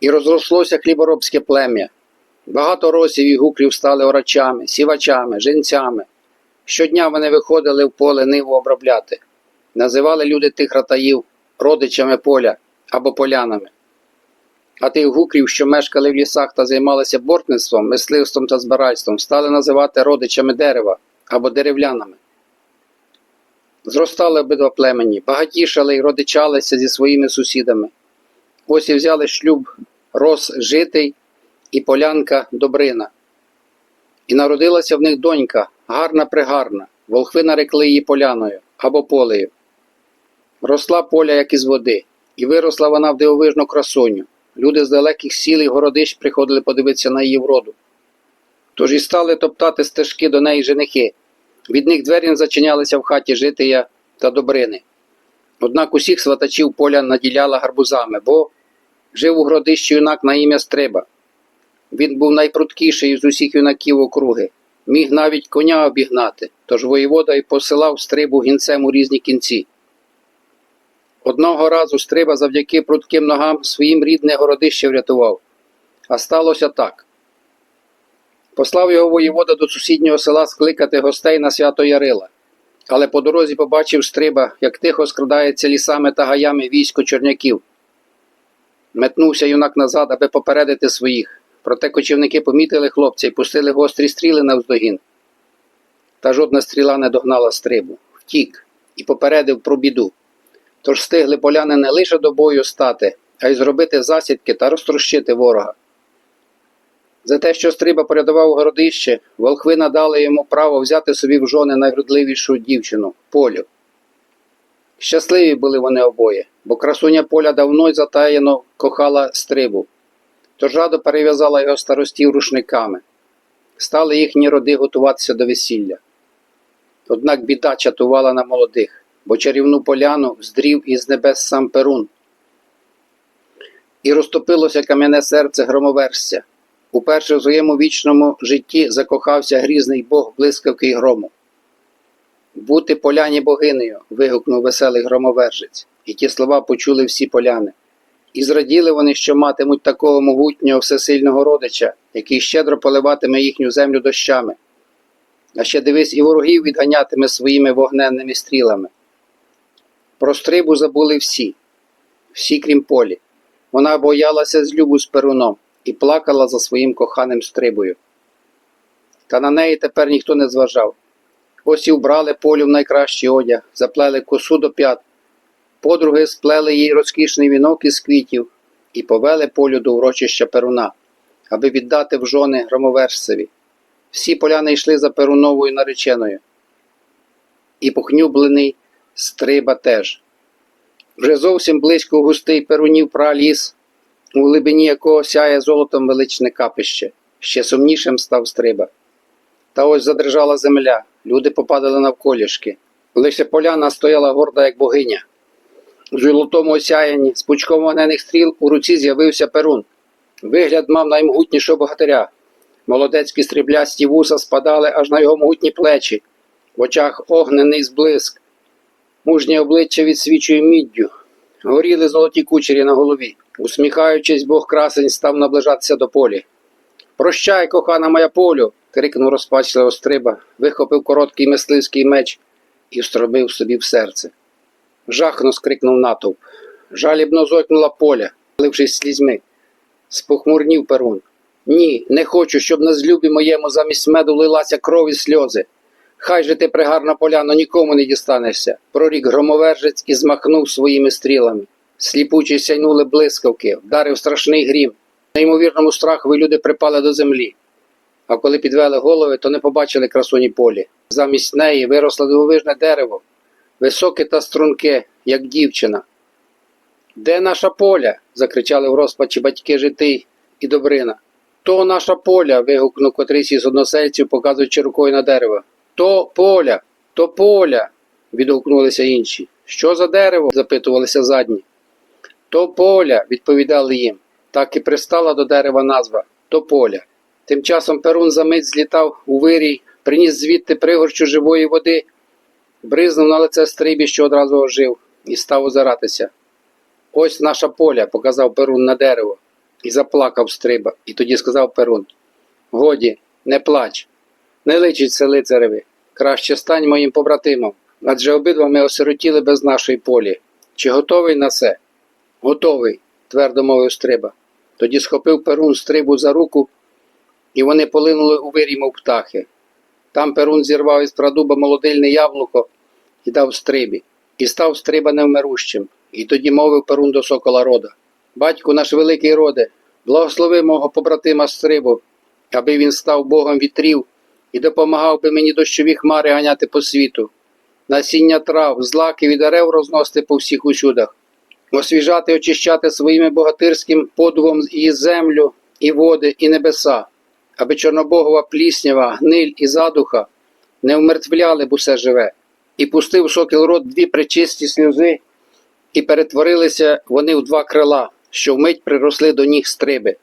І розрослося хліборобське плем'я. Багато росів і гукрів стали орачами, сівачами, женцями. Щодня вони виходили в поле ниву обробляти. Називали люди тих ратаїв родичами поля або полянами. А тих гукрів, що мешкали в лісах та займалися бортництвом, мисливством та збиральством, стали називати родичами дерева або деревлянами. Зростали обидва племені, багатішали й родичалися зі своїми сусідами. Ось і взяли шлюб Рос Житий і полянка Добрина. І народилася в них донька, гарна пригарна, волхви нарекли її поляною або полею. Росла поля, як із води, і виросла вона в дивовижну красуню. Люди з далеких сіл і городищ приходили подивитися на її вроду. Тож і стали топтати стежки до неї женихи. Від них двері зачинялися в хаті жития та добрини. Однак усіх сватачів поля наділяла гарбузами, бо жив у городищі юнак на ім'я Стриба. Він був найпруткіший з усіх юнаків округи, міг навіть коня обігнати, тож воєвода й посилав стрибу гінцем у різні кінці. Одного разу стриба завдяки прутким ногам своїм рідне городище врятував. А сталося так. Послав його воєвода до сусіднього села скликати гостей на свято Ярила. Але по дорозі побачив стриба, як тихо скрадається лісами та гаями військо чорняків. Метнувся юнак назад, аби попередити своїх. Проте кочівники помітили хлопця і пустили гострі стріли навздогін. Та жодна стріла не догнала стрибу. Втік і попередив про біду. Тож встигли поляни не лише до бою стати, а й зробити засідки та розтрощити ворога. За те, що Стриба порядував городище, волхви надали йому право взяти собі в жони найвродливішу дівчину полю. Щасливі були вони обоє, бо красуня поля давно й затаєно кохала стрибу, тож радо перев'язала його старостів рушниками. Стали їхні роди готуватися до весілля. Однак біда чатувала на молодих, бо чарівну поляну здрів із небес сам Перун. І розтопилося кам'яне серце громоверця. Уперше в своєму вічному житті закохався грізний бог блискавки й грому. Бути поляні богинею. вигукнув веселий громовержець, і ті слова почули всі поляни. І зраділи вони, що матимуть такого могутнього всесильного родича, який щедро поливатиме їхню землю дощами. А ще дивись, і ворогів відганятиме своїми вогненними стрілами. Про стрибу забули всі, всі крім полі. Вона боялася злюбу з перуном і плакала за своїм коханим стрибою. Та на неї тепер ніхто не зважав. Ось і вбрали полю в найкращий одяг, заплели косу до п'ят, подруги сплели їй розкішний вінок із квітів і повели полю до урочища Перуна, аби віддати в жони громовершцеві. Всі поляни йшли за Перуновою нареченою. І похнюблений стриба теж. Вже зовсім близько густий перунів праліс, у глибині якого сяє золотом величне капище, ще сумнішим став стриба. Та ось задрижала земля, люди попадали навколішки. Лише поляна стояла горда, як богиня. У золотому осяянні, з пучком вогнених стріл у руці з'явився перун. Вигляд мав наймогутнішого богатиря. Молодецькі стріблясті вуса спадали аж на його могутні плечі, в очах огнений зблиск. Мужнє обличчя відсвічує міддю, горіли золоті кучері на голові. Усміхаючись, Бог красень став наближатися до полі. Прощай, кохана моя полю. Крикнув розпачливо стриба, вихопив короткий мисливський меч і встробив собі в серце. Жахно скрикнув натовп. Жалібно зойкнула поля, лившись слізьми. Спохмурнів перун. Ні, не хочу, щоб на злюбі моєму замість меду лилася кров і сльози. Хай же ти, пригарна поляно, нікому не дістанешся. Прорік громовержець і змахнув своїми стрілами. Сліпучі сяйнули блискавки, вдарив страшний грім. На ймовірному страхові люди припали до землі. А коли підвели голови, то не побачили красуні полі. Замість неї виросло дивовижне дерево, високе та струнке, як дівчина. Де наша поля? закричали в розпачі батьки житий і Добрина. То наша поля. вигукнув котрийсь із односельців, показуючи рукою на дерево. То поля, то поля. відгукнулися інші. Що за дерево? запитувалися задні. То поля, відповідали їм. Так і пристала до дерева назва Тополя. Тим часом Перун за мить злітав у вирій, приніс звідти пригорчу живої води, бризнув на лице стрибі, що одразу ожив, і став озиратися. Ось наша поля, показав Перун на дерево. І заплакав стриба, і тоді сказав Перун: Годі, не плач, не личиться лицареві, краще стань моїм побратимом, адже обидва ми осиротіли без нашої полі. Чи готовий на це? Готовий, твердо мовив стриба. Тоді схопив Перун стрибу за руку, і вони полинули у вирій, мов птахи. Там Перун зірвав із прадуба молодильне яблуко і дав стрибі, і став стриба невмирущим. І тоді мовив Перун до сокола рода. Батьку наш великий роде, благослови мого побратима стрибу, аби він став богом вітрів і допомагав би мені дощові хмари ганяти по світу, насіння трав, злаки і дерев розносити по всіх усюдах, освіжати, очищати своїми богатирським подувом і землю, і води, і небеса, аби чорнобогова пліснява, гниль і задуха не вмертвляли б усе живе, і пустив сокіл рот дві причисті сльози, і перетворилися вони в два крила, що вмить приросли до ніг стриби.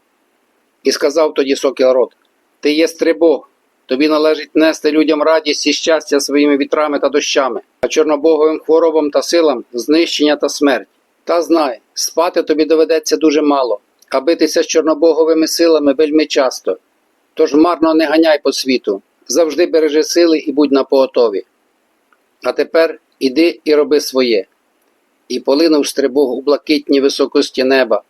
І сказав тоді сокіл рот: Ти є стрибог, тобі належить нести людям радість і щастя своїми вітрами та дощами, а чорнобоговим хворобам та силам знищення та смерть. Та знай, спати тобі доведеться дуже мало, а битися з чорнобоговими силами вельми часто. Тож марно не ганяй по світу, завжди бережи сили і будь на поготові. А тепер іди і роби своє. І полинув стрибог у блакитні високості неба,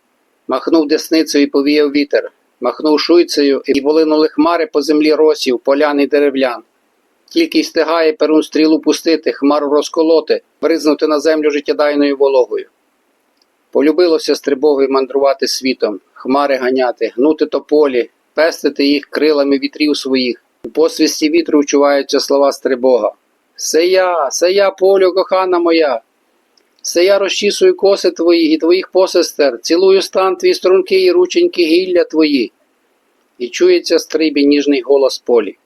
махнув десницею і повіяв вітер, махнув шуйцею і полинули хмари по землі росів, полян і деревлян. Тільки й стигає перун стрілу пустити, хмару розколоти, бризнути на землю життєдайною вологою. Полюбилося стрибогові мандрувати світом, хмари ганяти, гнути тополі, пестити їх крилами вітрів своїх. У посвісті вітру вчуваються слова стрибога. Се я, се я, полю, кохана моя. Се я розчісую коси твої і твоїх посестер, цілую стан твій струнки і рученьки гілля твої. І чується стрибі ніжний голос полі.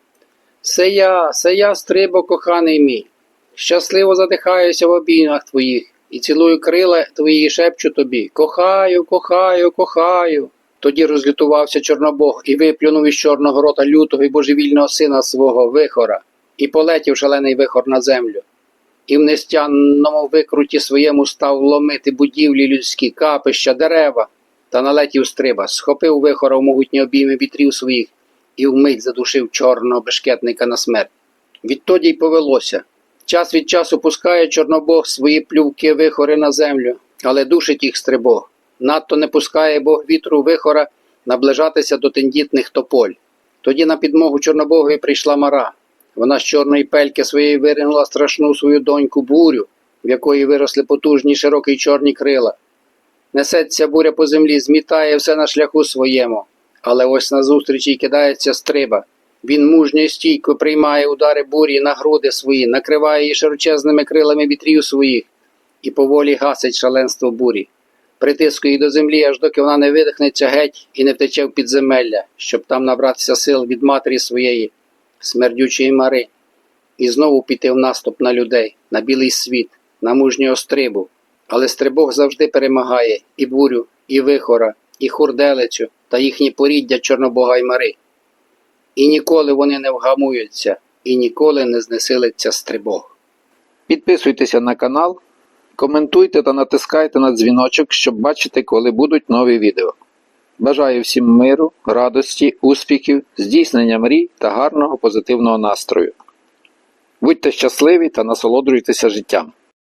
Се я, се я, стрибо, коханий мій, щасливо задихаюся в обіймах твоїх, і цілую крила твої і шепчу тобі Кохаю, кохаю, кохаю. Тоді розлютувався Чорнобог і виплюнув із чорного рота лютого і божевільного сина свого вихора, і полетів шалений вихор на землю. І в нестянному викруті своєму став ломити будівлі людські, капища, дерева, та налетів стриба, схопив вихора в могутні обійми вітрів своїх і вмить задушив чорного бешкетника на смерть. Відтоді й повелося. Час від часу пускає Чорнобог свої плювки вихори на землю, але душить їх стрибог. Надто не пускає Бог вітру вихора наближатися до тендітних тополь. Тоді на підмогу Чорнобогові прийшла мара. Вона з чорної пельки своєї виринула страшну свою доньку бурю, в якої виросли потужні широкі чорні крила. Несеться буря по землі, змітає все на шляху своєму, але ось назустріч їй кидається стриба. Він мужньо й стійко приймає удари бурі на груди свої, накриває її широчезними крилами вітрів своїх і поволі гасить шаленство бурі. Притискує її до землі, аж доки вона не видихнеться геть і не втече в підземелля, щоб там набратися сил від матері своєї, смердючої мари, і знову піти в наступ на людей, на білий світ, на мужнього стрибу. Але стрибог завжди перемагає і бурю, і вихора, і хурделицю та їхні поріддя Чорнобога й мари. І ніколи вони не вгамуються, і ніколи не знесилиться стрибог. Підписуйтеся на канал, коментуйте та натискайте на дзвіночок, щоб бачити, коли будуть нові відео. Бажаю всім миру, радості, успіхів, здійснення мрій та гарного позитивного настрою. Будьте щасливі та насолоджуйтеся життям.